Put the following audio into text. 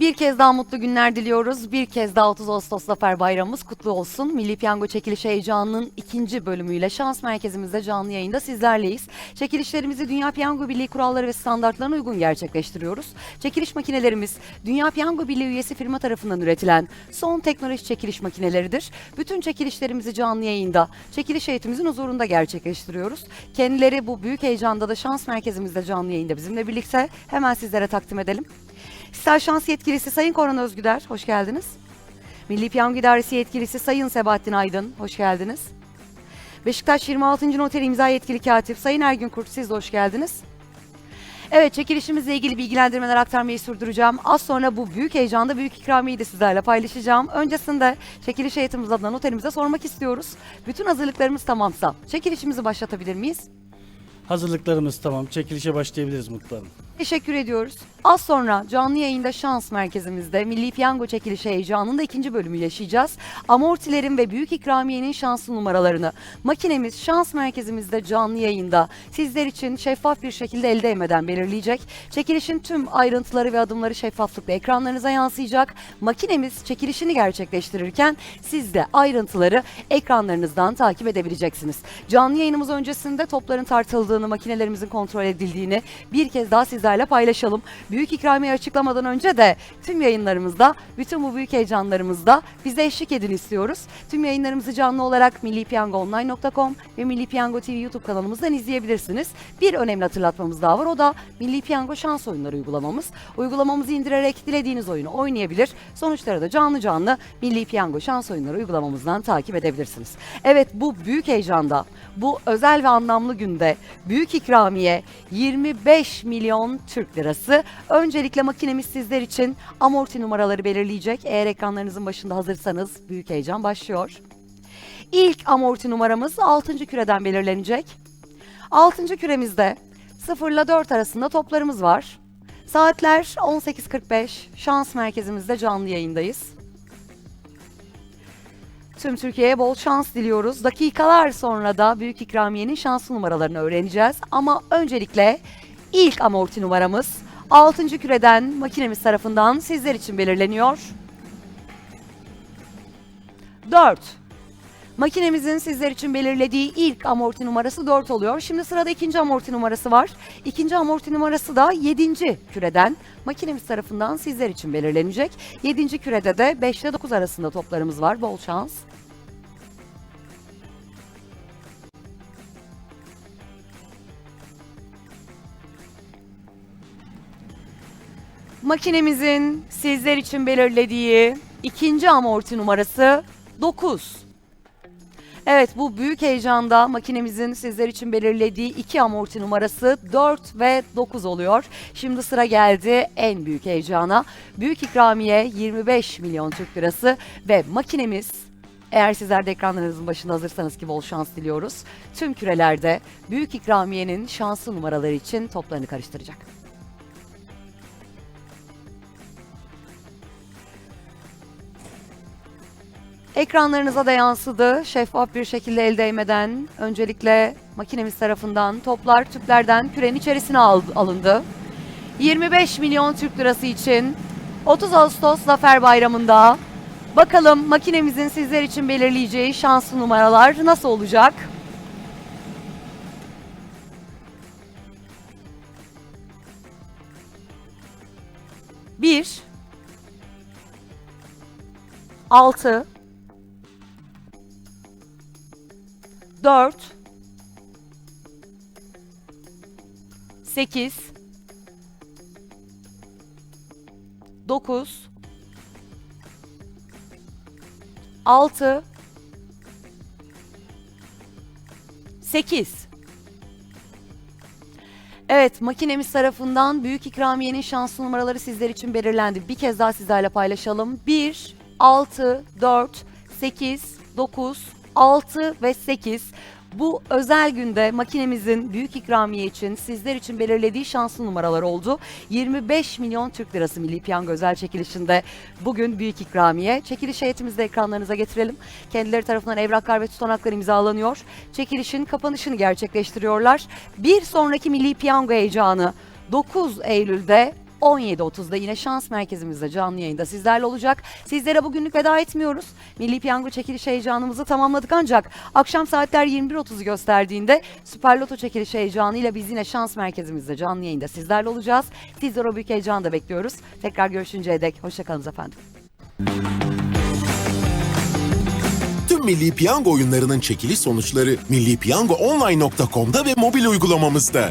Bir kez daha mutlu günler diliyoruz. Bir kez daha 30 Ağustos Zafer Bayramımız kutlu olsun. Milli Piyango Çekiliş Heyecanı'nın ikinci bölümüyle Şans Merkezimizde canlı yayında sizlerleyiz. Çekilişlerimizi Dünya Piyango Birliği kuralları ve standartlarına uygun gerçekleştiriyoruz. Çekiliş makinelerimiz Dünya Piyango Birliği üyesi firma tarafından üretilen son teknoloji çekiliş makineleridir. Bütün çekilişlerimizi canlı yayında, çekiliş heyetimizin huzurunda gerçekleştiriyoruz. Kendileri bu büyük heyecanda da Şans Merkezimizde canlı yayında bizimle birlikte hemen sizlere takdim edelim. Star Şans Yetkilisi Sayın Koran Özgüder, hoş geldiniz. Milli Piyango İdaresi Yetkilisi Sayın Sebahattin Aydın, hoş geldiniz. Beşiktaş 26. Noter İmza Yetkili Katip Sayın Ergün Kurt, siz de hoş geldiniz. Evet, çekilişimizle ilgili bilgilendirmeler aktarmayı sürdüreceğim. Az sonra bu büyük heyecanda büyük ikramiyeyi de sizlerle paylaşacağım. Öncesinde çekiliş heyetimiz adına noterimize sormak istiyoruz. Bütün hazırlıklarımız tamamsa çekilişimizi başlatabilir miyiz? Hazırlıklarımız tamam. Çekilişe başlayabiliriz Mutlu Hanım. Teşekkür ediyoruz. Az sonra canlı yayında Şans Merkezimizde Milli Piyango Çekilişi heyecanının da ikinci bölümü yaşayacağız. Amortilerin ve büyük ikramiyenin şanslı numaralarını makinemiz Şans Merkezimizde canlı yayında sizler için şeffaf bir şekilde el değmeden belirleyecek. Çekilişin tüm ayrıntıları ve adımları şeffaflıkla ekranlarınıza yansıyacak. Makinemiz çekilişini gerçekleştirirken siz de ayrıntıları ekranlarınızdan takip edebileceksiniz. Canlı yayınımız öncesinde topların tartıldığını, makinelerimizin kontrol edildiğini bir kez daha sizlerle paylaşalım. Büyük ikramiye açıklamadan önce de tüm yayınlarımızda, bütün bu büyük heyecanlarımızda bize eşlik edin istiyoruz. Tüm yayınlarımızı canlı olarak millipiyangoonline.com ve Milli Piyango TV YouTube kanalımızdan izleyebilirsiniz. Bir önemli hatırlatmamız daha var. O da Milli Piyango Şans Oyunları uygulamamız. Uygulamamızı indirerek dilediğiniz oyunu oynayabilir. Sonuçları da canlı canlı Milli Piyango Şans Oyunları uygulamamızdan takip edebilirsiniz. Evet bu büyük heyecanda, bu özel ve anlamlı günde büyük ikramiye 25 milyon Türk lirası. Öncelikle makinemiz sizler için amorti numaraları belirleyecek. Eğer ekranlarınızın başında hazırsanız büyük heyecan başlıyor. İlk amorti numaramız 6. küreden belirlenecek. 6. küremizde 0 ile 4 arasında toplarımız var. Saatler 18.45. Şans merkezimizde canlı yayındayız. Tüm Türkiye'ye bol şans diliyoruz. Dakikalar sonra da büyük ikramiyenin şanslı numaralarını öğreneceğiz. Ama öncelikle ilk amorti numaramız 6. küreden makinemiz tarafından sizler için belirleniyor. 4. Makinemizin sizler için belirlediği ilk amorti numarası 4 oluyor. Şimdi sırada ikinci amorti numarası var. İkinci amorti numarası da 7. küreden makinemiz tarafından sizler için belirlenecek. 7. kürede de 5 ile 9 arasında toplarımız var. Bol şans. Makinemizin sizler için belirlediği ikinci amorti numarası 9. Evet bu büyük heyecanda makinemizin sizler için belirlediği iki amorti numarası 4 ve 9 oluyor. Şimdi sıra geldi en büyük heyecana. Büyük ikramiye 25 milyon Türk lirası ve makinemiz eğer sizler de ekranlarınızın başında hazırsanız ki bol şans diliyoruz. Tüm kürelerde büyük ikramiyenin şanslı numaraları için toplarını karıştıracak. Ekranlarınıza da yansıdı. Şeffaf bir şekilde el değmeden öncelikle makinemiz tarafından toplar tüplerden kürenin içerisine al- alındı. 25 milyon Türk lirası için 30 Ağustos Zafer Bayramı'nda bakalım makinemizin sizler için belirleyeceği şanslı numaralar nasıl olacak? Bir, altı, 4 8 9 6 8 Evet, makinemiz tarafından büyük ikramiyenin şanslı numaraları sizler için belirlendi. Bir kez daha sizlerle paylaşalım. 1, 6, 4, 8, 9, 6 ve 8. Bu özel günde makinemizin büyük ikramiye için sizler için belirlediği şanslı numaralar oldu. 25 milyon Türk lirası Milli Piyango özel çekilişinde bugün büyük ikramiye. Çekiliş heyetimizi de ekranlarınıza getirelim. Kendileri tarafından evraklar ve tutanaklar imzalanıyor. Çekilişin kapanışını gerçekleştiriyorlar. Bir sonraki Milli Piyango heyecanı 9 Eylül'de 17.30'da yine şans merkezimizde canlı yayında sizlerle olacak. Sizlere bugünlük veda etmiyoruz. Milli Piyango çekiliş heyecanımızı tamamladık ancak akşam saatler 21.30'u gösterdiğinde Süper Loto çekiliş heyecanıyla biz yine şans merkezimizde canlı yayında sizlerle olacağız. Sizler o büyük heyecanı da bekliyoruz. Tekrar görüşünceye dek hoşçakalınız efendim. Tüm Milli Piyango oyunlarının çekiliş sonuçları millipiyangoonline.com'da ve mobil uygulamamızda.